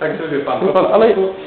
Także wie pan, Wie pan, ale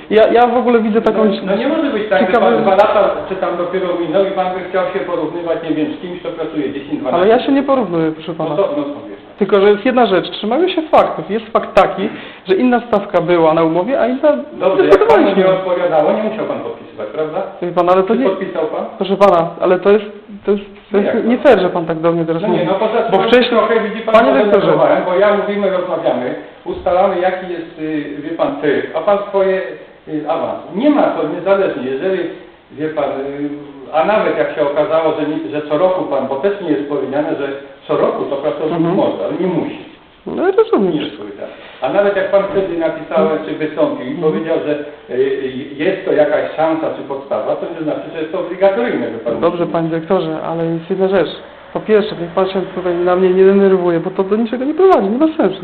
ja, ja w ogóle widzę taką... No, no nie może być tak, że ciekawe- pan dwa lata czy tam dopiero minął i pan by chciał się porównywać, nie wiem, z kimś, kto pracuje 10-12 Ale ja się nie porównuję, proszę No pana. to, no to wiesz. Tylko, że jest jedna rzecz, trzymamy się faktów. Jest fakt taki, że inna stawka była na umowie, a inna Dobrze, jak panu dyskutowaliśmy. nie odpowiadało, nie musiał pan podpisywać, prawda? Wie pan, ale to Czy nie... podpisał pan? Proszę pana, ale to jest, to jest, to jak jest to? nie fair, że pan tak do mnie teraz No mówi. nie, no poza tym Bo wcześniej, trochę widzi pan, panie że rektorze, denerwowałem, bo ja mówimy, rozmawiamy, ustalamy jaki jest, y, wie pan, tryb, a pan swoje y, awans. Nie ma to niezależnie, jeżeli, wie pan, y, a nawet jak się okazało, że, nie, że co roku pan, bo też nie jest powiedziane, że co roku to pracownik Mhm. może, ale nie musi. No rozumiem. Nie jest powiedziane. A nawet jak pan wtedy napisał, czy wystąpił i powiedział, że y, y, jest to jakaś szansa czy podstawa, to nie znaczy, że jest to obligatoryjne, że pan Dobrze, panie dyrektorze, ale jest jedna rzecz. Po pierwsze, niech pan się tutaj na mnie nie denerwuje, bo to do niczego nie prowadzi, nie ma sensu.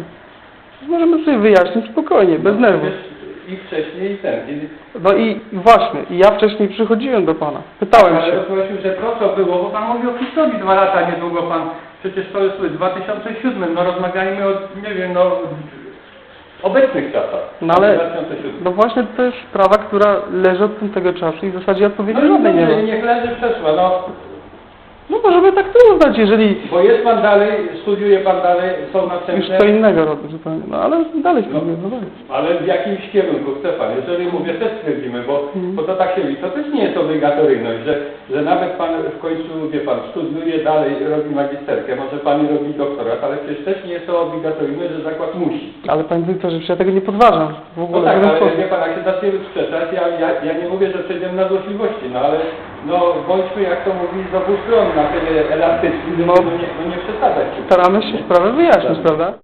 Możemy sobie wyjaśnić spokojnie, bez nerwów. I wcześniej i ten. I, No i właśnie, i ja wcześniej przychodziłem do pana, pytałem ale się. rozmawialiśmy, że to co było, bo pan mówi o historii dwa lata niedługo pan, przecież to jest 2007, no rozmawiajmy o, nie wiem, no obecnych czasach. No ale- 2007. No właśnie to jest sprawa, która leży od tamtego czasu i w zasadzie odpowiedzi No i żadnej nie dobrze, ma. niech leży przeszła, no. No możemy tak to uznać, jeżeli Bo jest pan dalej, studiuje pan dalej, są już następne... co innego robię zupełnie. No ale dalej spróbuję, no dalej. Ale w jakimś kierunku chce pan, jeżeli mówię, też stwierdzimy, bo, Mhm. bo to tak się mówi, to też nie jest obligatoryjność, że, że nawet pan w końcu, wie pan, studiuje dalej, robi magisterkę, może pan robi doktorat, ale przecież też nie jest to obligatoryjność, że zakład musi. Ale panie dyrektorze, przecież ja tego nie podważam w No ogóle. tak, w żaden ale sposób. wie pan, jak się zacznie sprzeczać, ja, ja, ja nie mówię, że przejdziemy na złośliwości, no ale no bądźmy, jak to mówi, z obu stron na tyle elastyczni, No. no, nie, no nie przesadzać. Staramy się sprawę wyjaśnić, prawda?